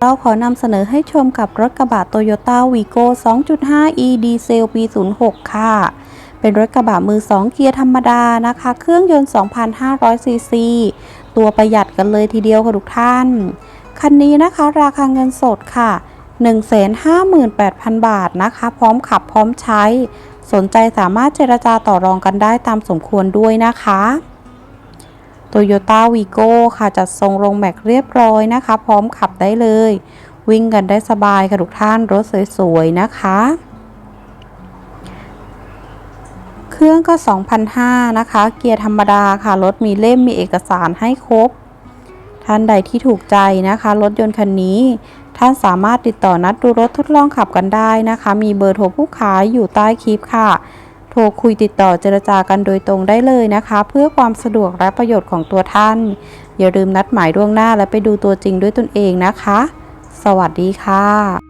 เราขอนำเสนอให้ชมกับรถกระบะ Toyota Vigo 2.5 e ดีเซลปี 06 ค่ะ เป็นรถกระบะมือ 2 เกียร์ธรรมดานะคะ เครื่องยนต์ 2,500 ซีซี ตัวประหยัดกันเลยทีเดียวค่ะทุกท่าน คันนี้นะคะราคาเงินสดค่ะ 158,000 บาทนะคะ พร้อมขับพร้อมใช้ สนใจสามารถเจรจาต่อรองกันได้ตามสมควรด้วยนะคะ Toyota Vigo ค่ะจัดทรงลงแม็กเรียบร้อยนะคะ พร้อมขับได้เลย วิ่งกันได้สบายค่ะทุกท่านรถสวยๆนะคะ เครื่องก็ 2,500นะคะ เกียร์ธรรมดาค่ะ รถมีเล่มมีเอกสารให้ครบ ท่านใดที่ถูกใจนะคะ รถยนต์คันนี้ท่านสามารถติดต่อนัดดูรถทดลองขับกันได้นะคะ มีเบอร์โทรผู้ขายอยู่ใต้คลิปค่ะ ทรคุยติดต่อเจรจากันโดยตรงได้เลยนะคะ เพื่อความสะดวกและประโยชน์ของตัวท่าน อย่าลืมนัดหมายล่วงหน้าและไปดูตัวจริงด้วยตนเองนะคะ สวัสดีค่ะ